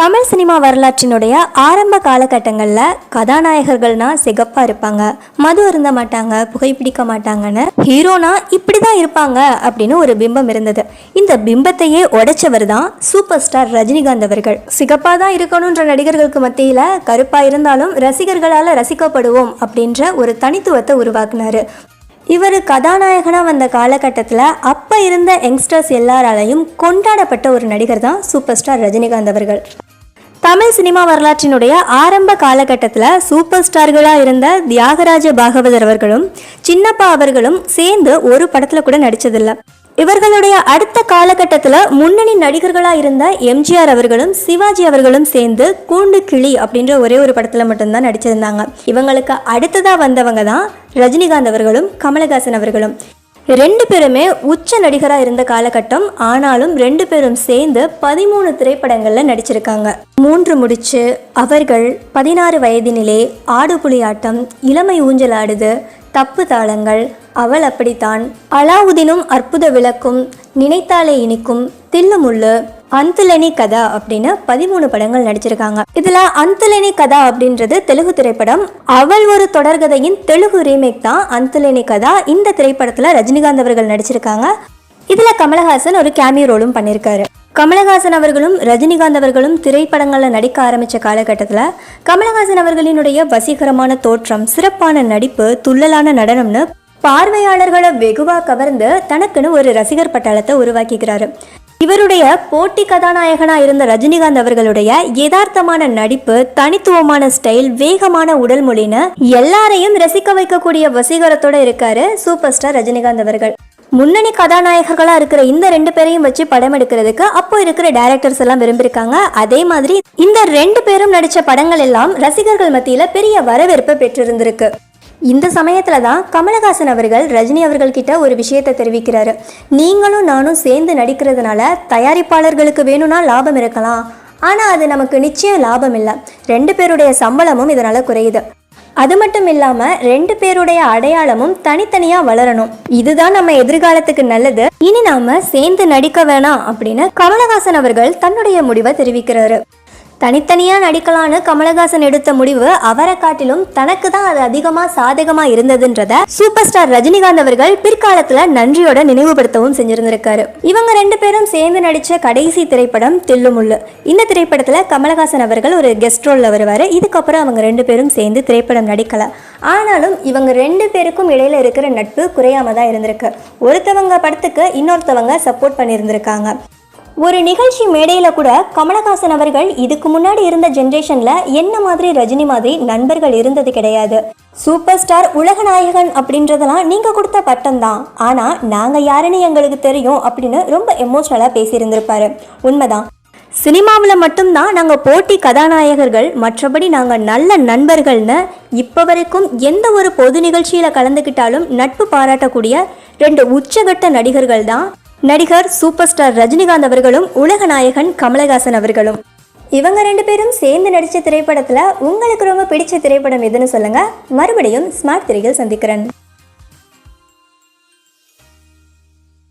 Tamil cinema வரலாற்றினுடைய ஆரம்ப காலகட்டங்களில் கதாநாயகர்கள்னா சிகப்பாக இருப்பாங்க. மது அருந்த மாட்டாங்க புகைப்பிடிக்க மாட்டாங்கன்னு ஹீரோனா இப்படி தான் இருப்பாங்க அப்படின்னு ஒரு பிம்பம் இருந்தது. இந்த பிம்பத்தையே உடைச்சவர் தான் சூப்பர் ஸ்டார் ரஜினிகாந்த் அவர்கள். சிகப்பாக தான் இருக்கணுன்ற நடிகர்களுக்கு மத்தியில் கருப்பாக இருந்தாலும் ரசிகர்களால் ரசிக்கப்படுவோம் அப்படின்ற ஒரு தனித்துவத்தை உருவாக்குனாரு. இவர் கதாநாயகனாக வந்த காலகட்டத்தில் அப்போ இருந்த யங்ஸ்டர்ஸ் எல்லாராலையும் கொண்டாடப்பட்ட ஒரு நடிகர் தான் சூப்பர் ஸ்டார் ரஜினிகாந்த் அவர்கள். தமிழ் சினிமா வரலாற்றினுடைய ஆரம்ப காலகட்டத்தில் சூப்பர் ஸ்டார்களாக இருந்த தியாகராஜ பாகவதர் அவர்களும் சின்னப்பா அவர்களும் சேர்ந்து ஒரு படத்தில் கூட நடித்ததில்லை இவர்களுடைய அடுத்த காலகட்டத்தில் முன்னணி நடிகர்களாக இருந்த எம்ஜிஆர் அவர்களும் சிவாஜி அவர்களும் சேர்ந்து கூண்டு கிளி அப்படின்ற ஒரே ஒரு படத்தில் மட்டும்தான் நடிச்சிருந்தாங்க. இவங்களுக்கு அடுத்ததாக வந்தவங்க தான் ரஜினிகாந்த் அவர்களும் கமலஹாசன் அவர்களும். ரெண்டு பேருமே உச்ச நடிகராக இருந்த காலகட்டம் ஆனாலும் ரெண்டு பேரும் சேர்ந்து பதிமூணு திரைப்படங்களில் நடிச்சிருக்காங்க. மூன்று முடிச்சு அவர்கள் பதினாறு வயதினிலே ஆடு புலியாட்டம் இளமை ஊஞ்சல் ஆடுது தப்பு தாளங்கள் அவள் அப்படித்தான். அலாவுதீனும் அற்புத விளக்கும் நினைத்தாலே இனிக்கும் தில்லுமுள்ளு அந்துலனி கதா அப்படின்னு பதிமூணு படங்கள் நடிச்சிருக்காங்க. இதுல அந்துலனி கதா அப்படின்றது தெலுங்கு திரைப்படம். அவள் ஒரு தொடர்கதையின் தெலுங்கு ரீமேக் தான் அந்துலனி கதா. இந்த திரைப்படத்துல ரஜினிகாந்த் அவர்கள் நடிச்சிருக்காங்க. இதுல கமலஹாசன் ஒரு கேமியோ ரோலும் பண்ணியிருக்காரு கமலஹாசன் அவர்களும் ரஜினிகாந்த் அவர்களும் திரைப்படங்களில் நடிக்க ஆரம்பித்த காலகட்டத்தில் கமலஹாசன் அவர்களினுடைய வசீகரமான தோற்றம் சிறப்பான நடிப்பு துள்ளலான நடனம்னு பார்வையாளர்களை வெகுவா கவர்ந்து தனக்குன்னு ஒரு ரசிகர் பட்டாளத்தை உருவாக்கிக்கிறாரு. இவருடைய போட்டி கதாநாயகனா இருந்த ரஜினிகாந்த் அவர்களுடைய யதார்த்தமான நடிப்பு தனித்துவமான ஸ்டைல் வேகமான உடல் மொழின்னு எல்லாரையும் ரசிக்க வைக்கக்கூடிய வசீகரத்தோட இருக்காரு சூப்பர் ஸ்டார் ரஜினிகாந்த் அவர்கள். முன்னணி கதாநாயகர்களாக இருக்கிற இந்த ரெண்டு பேரையும் வச்சு படம் எடுக்கிறதுக்கு அப்போ இருக்கிற டேரக்டர்ஸ் எல்லாம் விரும்பியிருக்காங்க. அதே மாதிரி இந்த ரெண்டு பேரும் நடித்த படங்கள் எல்லாம் ரசிகர்கள் மத்தியில் பெரிய வரவேற்பை பெற்றிருந்திருக்கு. இந்த சமயத்துல தான் கமலஹாசன் அவர்கள் ரஜினி அவர்கள் கிட்ட ஒரு விஷயத்தை தெரிவிக்கிறாரு. நீங்களும் நானும் சேர்ந்து நடிக்கிறதுனால தயாரிப்பாளர்களுக்கு வேணும்னா லாபம் இருக்கலாம். ஆனால் அது நமக்கு நிச்சயம் லாபம் இல்லை. ரெண்டு பேருடைய சம்பளமும் இதனால் குறையுது. அது மட்டும் இல்லாம ரெண்டு பேருடைய அடையாளமும் தனித்தனியா வளரணும். இதுதான் நம்ம எதிர்காலத்துக்கு நல்லது. இனி நாம சேர்ந்து நடிக்க வேணாம் அப்படின்னு கமலஹாசன் அவர்கள் தன்னுடைய முடிவை தெரிவிக்கிறாரு. தனித்தனியாக நடிக்கலான்னு கமலஹாசன் எடுத்த முடிவு அவரை காட்டிலும் தனக்கு தான் அது அதிகமாக சாதகமாக இருந்ததுன்றத சூப்பர் ஸ்டார் ரஜினிகாந்த் அவர்கள் பிற்காலத்தில் நன்றியோட நினைவுபடுத்தவும் செஞ்சிருந்திருக்காரு. இவங்க ரெண்டு பேரும் சேர்ந்து நடித்த கடைசி திரைப்படம் தில்லுமுள்ளு இந்த திரைப்படத்தில் கமலஹாசன் அவர்கள் ஒரு கெஸ்ட் ரோலில் வருவார். இதுக்கப்புறம் அவங்க ரெண்டு பேரும் சேர்ந்து திரைப்படம் நடிக்கல. ஆனாலும் இவங்க ரெண்டு பேருக்கும் இடையில இருக்கிற நட்பு குறையாம தான் இருந்திருக்கு. ஒருத்தவங்க படத்துக்கு இன்னொருத்தவங்க சப்போர்ட் பண்ணியிருந்திருக்காங்க ஒரு நிகழ்ச்சி மேடையில் கூட கமலஹாசன் அவர்கள் இதுக்கு முன்னாடி இருந்த ஜென்ரேஷனில் என்ன மாதிரி ரஜினி மாதிரி நண்பர்கள் இருந்தது கிடையாது. சூப்பர் ஸ்டார் உலக நாயகன் அப்படின்றதெல்லாம் நீங்கள் கொடுத்த பட்டம் தான். ஆனால் நாங்கள் யாருன்னு எங்களுக்கு தெரியும் அப்படின்னு ரொம்ப எமோஷ்னலாக பேசியிருந்திருப்பாரு. உண்மைதான். சினிமாவில் மட்டும்தான் நாங்கள் போட்டி கதாநாயகர்கள் மற்றபடி நாங்கள் நல்ல நண்பர்கள்னு இப்போ வரைக்கும் எந்த ஒரு பொது நிகழ்ச்சியில் கலந்துக்கிட்டாலும் நட்பு பாராட்டக்கூடிய ரெண்டு உச்சகட்ட நடிகர்கள் தான் நடிகர் சூப்பர் ஸ்டார் ரஜினிகாந்த் அவர்களும் உலக நாயகன் கமலஹாசன் அவர்களும். இவங்க ரெண்டு பேரும் சேர்ந்து நடித்த திரைப்படத்தில் உங்களுக்கு ரொம்ப பிடிச்ச திரைப்படம் எதுன்னு சொல்லுங்கள் மறுபடியும் ஸ்மார்ட் திரையில் சந்திக்கிறேன்.